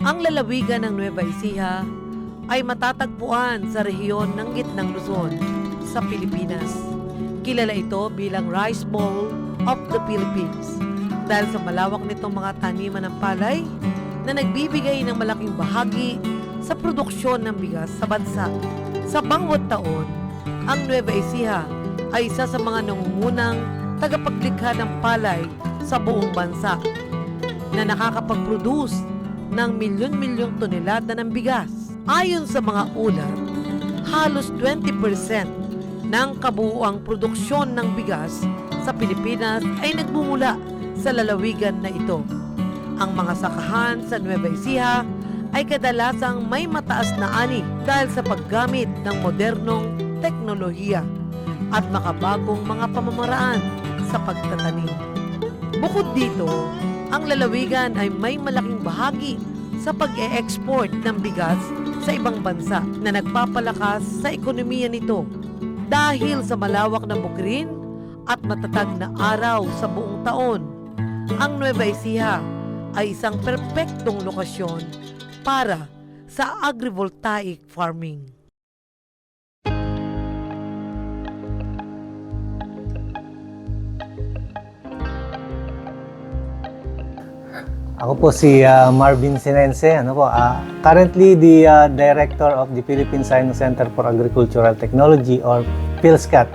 Ang lalawigan ng Nueva Ecija ay matatagpuan sa rehiyon ng Gitnang Luzon sa Pilipinas. Kilala ito bilang Rice Bowl of the Philippines dahil sa malawak nitong mga taniman ng palay na nagbibigay ng malaking bahagi sa produksyon ng bigas sa bansa. Sa bangwat taon, ang Nueva Ecija ay isa sa mga nangungunang tagapaglikha ng palay sa buong bansa na nakakapag-produce ng milyon-milyong tonelada ng bigas. Ayon sa mga ulat, halos 20% ng kabuuang produksyon ng bigas sa Pilipinas ay nagmumula sa lalawigan na ito. Ang mga sakahan sa Nueva Ecija ay kadalasang may mataas na ani dahil sa paggamit ng modernong teknolohiya at makabagong mga pamamaraan sa pagtatanim. Bukod dito, ang lalawigan ay may malaking bahagi sa pag-e-export ng bigas sa ibang bansa na nagpapalakas sa ekonomiya nito dahil sa malawak na bukrin at matatag na araw sa buong taon. Ang Nueva Ecija ay isang perpektong lokasyon para sa agrivoltaic farming. Ako po si ah, Marvin Sinense, ano po, ah, currently the ah, Director of the Philippine Science Center for Agricultural Technology or PhilSCAT.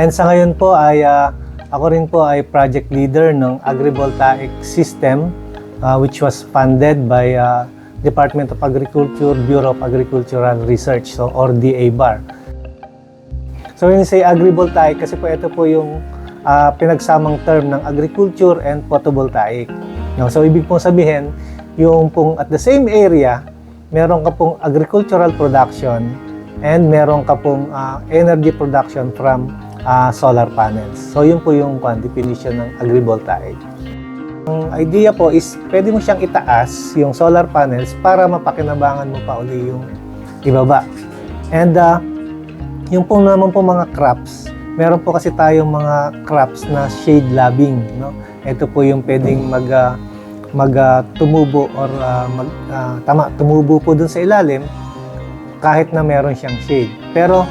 And sa ngayon po ay ah, ako rin po ay project leader ng agrivoltaic system ah, which was funded by ah, Department of Agriculture, Bureau of Agricultural Research, so or DABAR. So when you say agrivoltaic, kasi po ito po yung ah, pinagsamang term ng agriculture and photovoltaic. No, so ibig pong sabihin, yung pong at the same area, meron ka pong agricultural production and meron ka pong ah, energy production from ah, solar panels. So yun po yung kwan, definition ng agrivoltaic. Ang idea po is pwede mo siyang itaas yung solar panels para mapakinabangan mo pa uli yung ibaba. And ah, yung po naman po mga crops, meron po kasi tayong mga crops na shade loving, no? Ito po yung pwedeng mag ah, mag ah, tumubo or ah, mag ah, tama, tumubo po dun sa ilalim kahit na meron siyang shade. Pero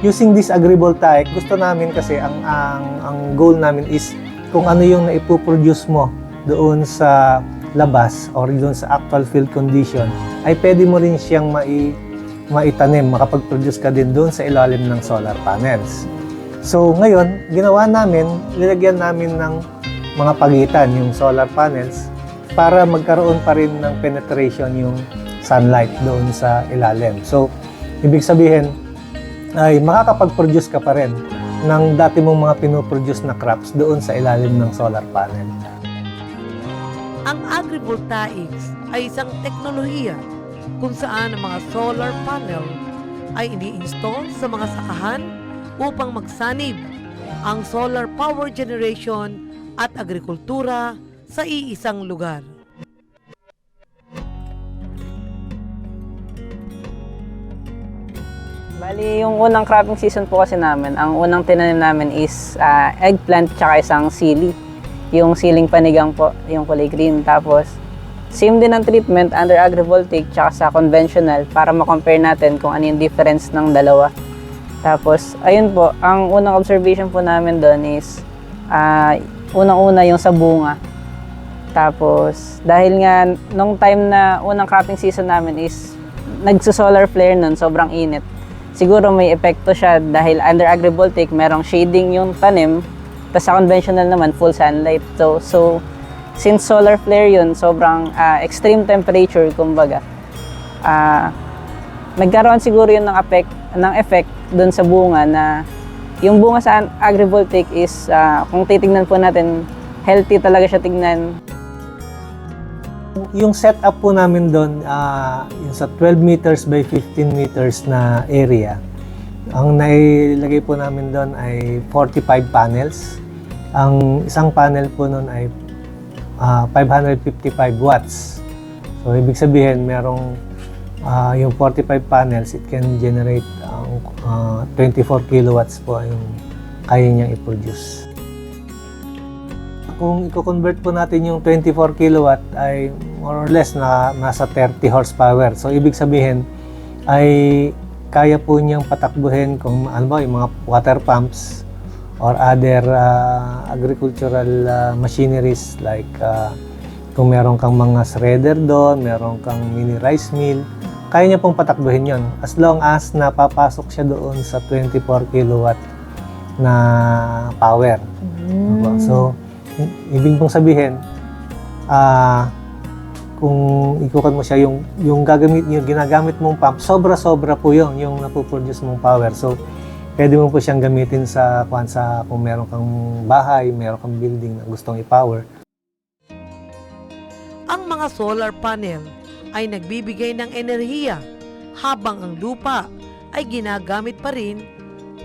using this agrivoltaic, gusto namin kasi ang ang ang goal namin is kung ano yung naipoproduce mo doon sa labas or doon sa actual field condition ay pwede mo rin siyang mai maitanim, makapag-produce ka din doon sa ilalim ng solar panels. So ngayon, ginawa namin, nilagyan namin ng mga pagitan yung solar panels para magkaroon pa rin ng penetration yung sunlight doon sa ilalim. So, ibig sabihin ay makakapag-produce ka pa rin ng dati mong mga pinoproduce na crops doon sa ilalim ng solar panel. Ang agrivoltaics ay isang teknolohiya kung saan ang mga solar panel ay ini-install sa mga sakahan upang magsanib ang solar power generation at agrikultura sa iisang lugar. Bali, yung unang cropping season po kasi namin, ang unang tinanim namin is ah, eggplant tsaka isang sili. Yung siling panigang po, yung kulay green. Tapos, same din ang treatment under agrivoltaic tsaka sa conventional para ma-compare natin kung ano yung difference ng dalawa. Tapos, ayun po, ang unang observation po namin doon is ah, unang-una yung sa bunga. Tapos, dahil nga, nung time na unang cropping season namin is nagso-solar flare nun, sobrang init. Siguro may epekto siya dahil under agrivoltaic, merong shading yung tanim, tapos sa conventional naman, full sunlight. So, so since solar flare yun, sobrang ah, extreme temperature, kumbaga, ah, nagkaroon siguro yun ng effect, ng effect doon sa bunga na yung bunga sa agrivoltaic is, ah, kung titingnan po natin, healthy talaga siya tignan. Yung setup po namin doon, ah, yung sa 12 meters by 15 meters na area, ang nailagay po namin doon ay 45 panels. Ang isang panel po noon ay ah, 555 watts. So, ibig sabihin, merong ah, yung 45 panels, it can generate ang ah, 24 kilowatts po yung kaya niyang i-produce. Kung i-convert po natin yung 24 kilowatt ay more or less na nasa 30 horsepower. So ibig sabihin ay kaya po niyang patakbuhin kung ano ba yung mga water pumps or other ah, agricultural ah, machineries like ah, kung meron kang mga shredder doon, meron kang mini rice mill, kaya niya pong patakbuhin yon as long as napapasok siya doon sa 24 kilowatt na power. Opo. So, ibig pong sabihin, ah kung ikukan mo siya, yung, yung gagamit, yung ginagamit mong pump, sobra-sobra po yun, yung napoproduce mong power. So, pwede mo po siyang gamitin sa, kung, sa, kung meron kang bahay, meron kang building na gustong i-power. Ang mga solar panel ay nagbibigay ng enerhiya habang ang lupa ay ginagamit pa rin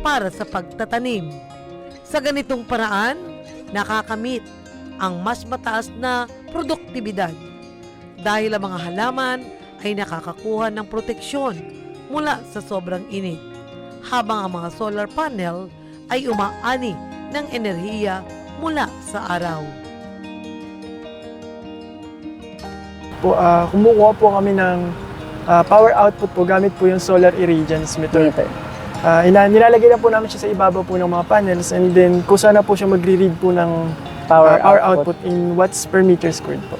para sa pagtatanim. Sa ganitong paraan, nakakamit ang mas mataas na produktibidad dahil ang mga halaman ay nakakakuha ng proteksyon mula sa sobrang init habang ang mga solar panel ay umaani ng enerhiya mula sa araw. po, ah, kumukuha po kami ng ah, power output po gamit po yung solar irradiance meter. Meter. Ah, ina, nilalagay na po namin siya sa ibabaw po ng mga panels and then kusa na po siya magre-read po ng Power ah, our output. output in watts per meter squared po.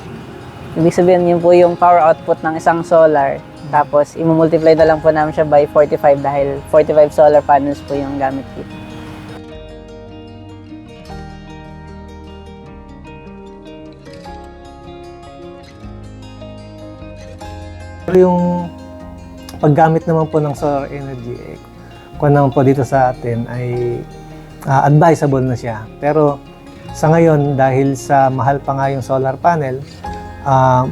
Ibig sabihin yun po yung power output ng isang solar. Tapos, imumultiply na lang po namin siya by 45 dahil 45 solar panels po yung gamit dito. Pero yung paggamit naman po ng solar energy, eh, kung naman po dito sa atin ay ah, advisable na siya. Pero sa ngayon, dahil sa mahal pa nga yung solar panel, ah,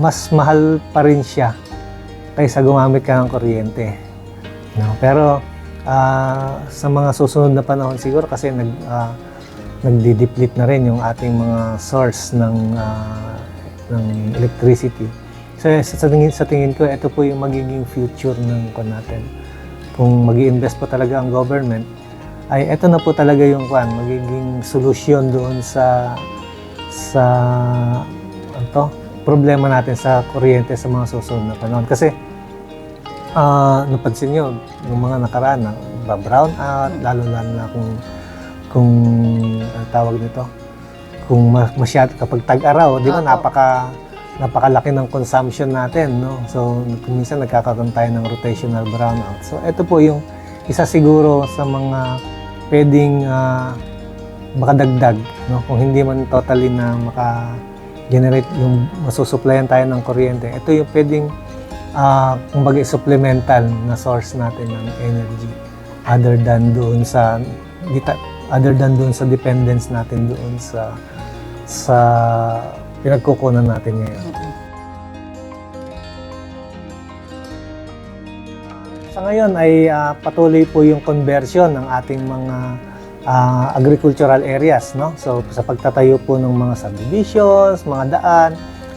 mas mahal pa rin siya kaysa gumamit ka ng kuryente. No? Pero ah, sa mga susunod na panahon siguro kasi nag, ah, nagdi-deplete na rin yung ating mga source ng, ah, ng electricity. So sa tingin, sa tingin ko, ito po yung magiging future ng kwan natin. Kung mag invest po talaga ang government, ay ito na po talaga yung kwan, magiging solusyon doon sa sa ano to, problema natin sa kuryente sa mga susunod na panahon. Kasi ah napansin nyo, yung mga nakaraan na brown out, lalo lalo na kung kung ang tawag nito, kung ma- masyad kapag tag-araw, di ba napaka napakalaki ng consumption natin, no? So, minsan nagkakaroon tayo ng rotational brownout. So, ito po yung isa siguro sa mga pwedeng ah, makadagdag, no? Kung hindi man totally na maka-generate yung masusupplyan tayo ng kuryente, ito yung pwedeng ah, kumbaga supplemental na source natin ng energy other than doon sa other than doon sa dependence natin doon sa sa pinagkukunan natin ngayon. Sa ngayon ay ah, patuloy po yung conversion ng ating mga ah, agricultural areas, no? So sa pagtatayo po ng mga subdivisions, mga daan,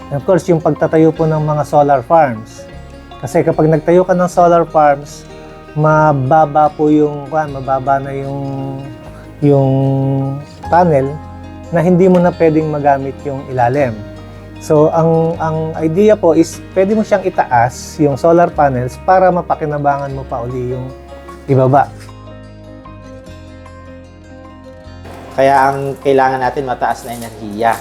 and of course yung pagtatayo po ng mga solar farms. Kasi kapag nagtayo ka ng solar farms, mababa po yung kuan, mababa na yung yung panel na hindi mo na pwedeng magamit yung ilalim. So, ang ang idea po is pwede mo siyang itaas yung solar panels para mapakinabangan mo pa uli yung ibaba. Kaya ang kailangan natin mataas na enerhiya.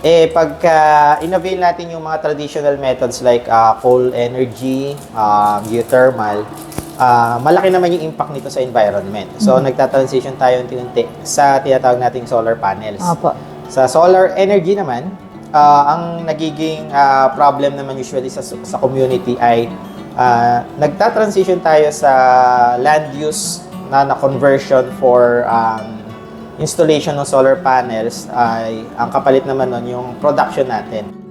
Eh, pagka inavail natin yung mga traditional methods like ah, coal energy, ah, geothermal, ah, malaki naman yung impact nito sa environment. So, nagta-transition tayo unti-unti sa tinatawag nating solar panels. Opo. Sa solar energy naman, ah, ang nagiging ah, problem naman usually sa, sa community ay ah, nagta-transition tayo sa land use na na-conversion for um, installation ng solar panels ay ang kapalit naman nun yung production natin.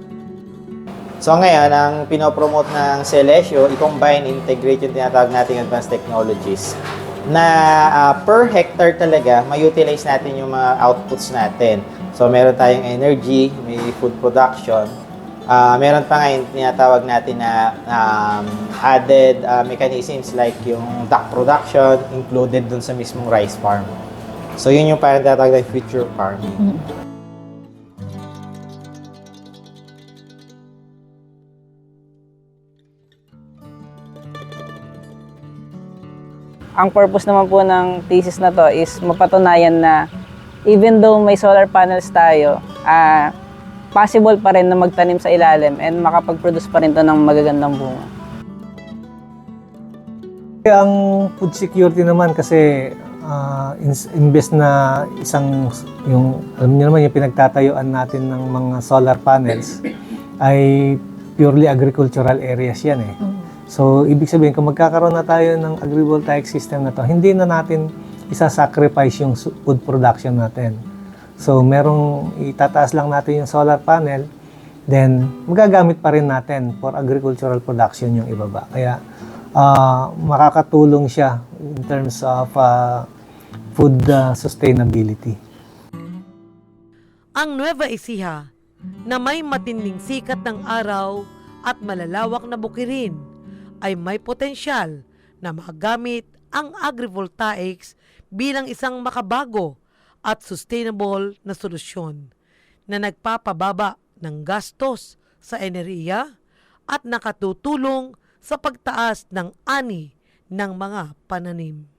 So ngayon, ang pinopromote ng Celesio, i-combine, integrate yung tinatawag nating advanced technologies na ah, per hectare talaga, ma-utilize natin yung mga outputs natin. So meron tayong energy, may food production, Ah, meron pa nga yung tinatawag natin na um, added ah, mechanisms like yung duck production included dun sa mismong rice farm. So yun yung parang tinatawag na future farming. Ang purpose naman po ng thesis na to is mapatunayan na even though may solar panels tayo, ah possible pa rin na magtanim sa ilalim and makapag-produce pa rin to ng magagandang bunga. Kaya ang food security naman kasi ah, ins- imbes na isang yung alam niyo naman yung pinagtatayuan natin ng mga solar panels ay purely agricultural areas yan eh. So ibig sabihin kung magkakaroon na tayo ng agrivoltaic system na to, hindi na natin isa-sacrifice yung food production natin. So merong itataas lang natin yung solar panel, then magagamit pa rin natin for agricultural production yung ibaba. Kaya ah, makakatulong siya in terms of ah, food ah, sustainability. Ang Nueva Ecija na may matinding sikat ng araw at malalawak na bukirin ay may potensyal na magamit ang agrivoltaics bilang isang makabago at sustainable na solusyon na nagpapababa ng gastos sa enerhiya at nakatutulong sa pagtaas ng ani ng mga pananim.